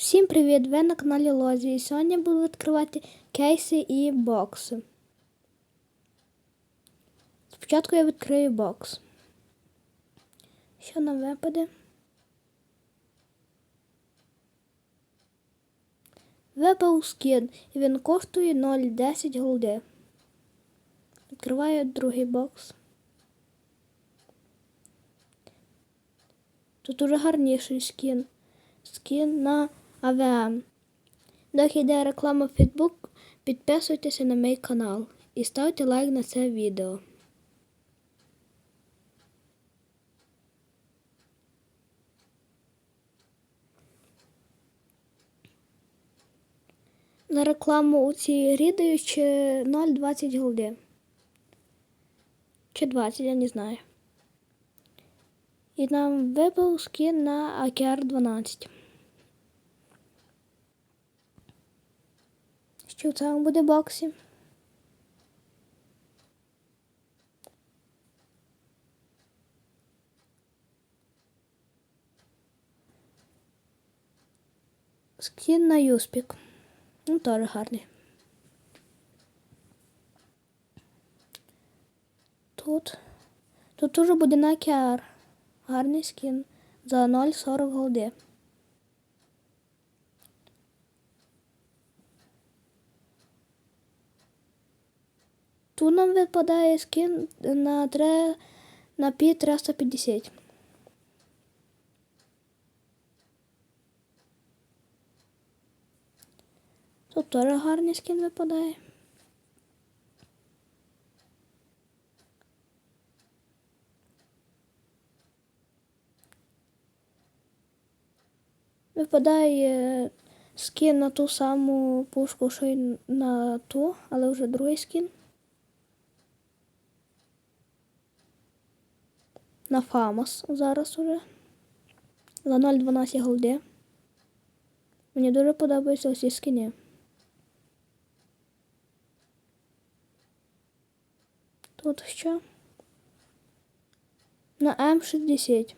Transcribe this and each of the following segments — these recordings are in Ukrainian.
Всім привіт! Ви на каналі Лозі. І сьогодні буду відкривати кейси і бокси. Спочатку я відкрию бокс. Що нам випаде? Випав скін і він коштує 0,10 голди. Відкриваю другий бокс. Тут уже гарніший скін. Скін на АВМ. Доки йде реклама в Фейсбук, підписуйтеся на мій канал і ставте лайк на це відео. За рекламу у цій грі дають 0,20 голди. Чи 20, я не знаю. І нам випав скін на AKR 12. Що в буде боксі? Скін на Юспік. Ну, теж гарний. Тут. Тут уже буде на Кіар. Гарний скін. За 0,40 голди. Тут нам випадає скін на 3, на пі 350. Тут теж гарний скін випадає. Випадає скін на ту саму пушку, що й на ту, але вже другий скін. На Фамос зараз уже. За 0,12 голди. Мені дуже подобаються усі скіни. Тут що? На М60.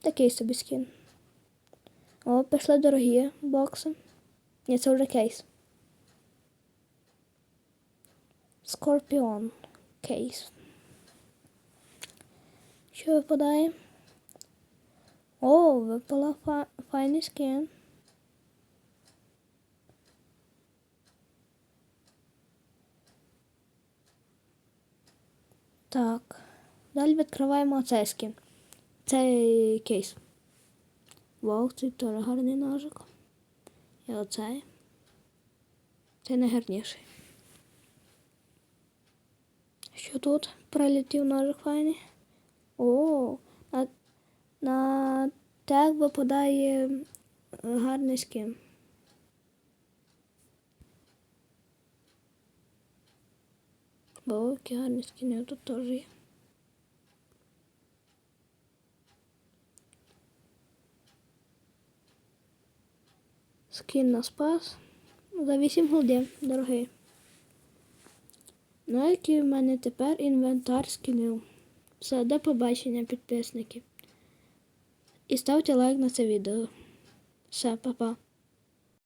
Такий собі скін. О, пішли дорогі бокси. Ні, це вже кейс. Скорпіон. Кейс. Що випадає? О, випала фа файний скін. Так. Далі відкриваємо цей скін. Цей кейс. Вау, це теж гарний ножик. І оцей. Це найгарніший. Що тут? Пролетів ножик файний. О, на, на тег випадає гарний скін. Бо які гарні скіни тут теж є. Скін на спас. За 8 голдів, дорогий. Ну, який в мене тепер інвентар скінів. Все, до побачення, підписники. І ставте лайк на це відео. Все, па-па.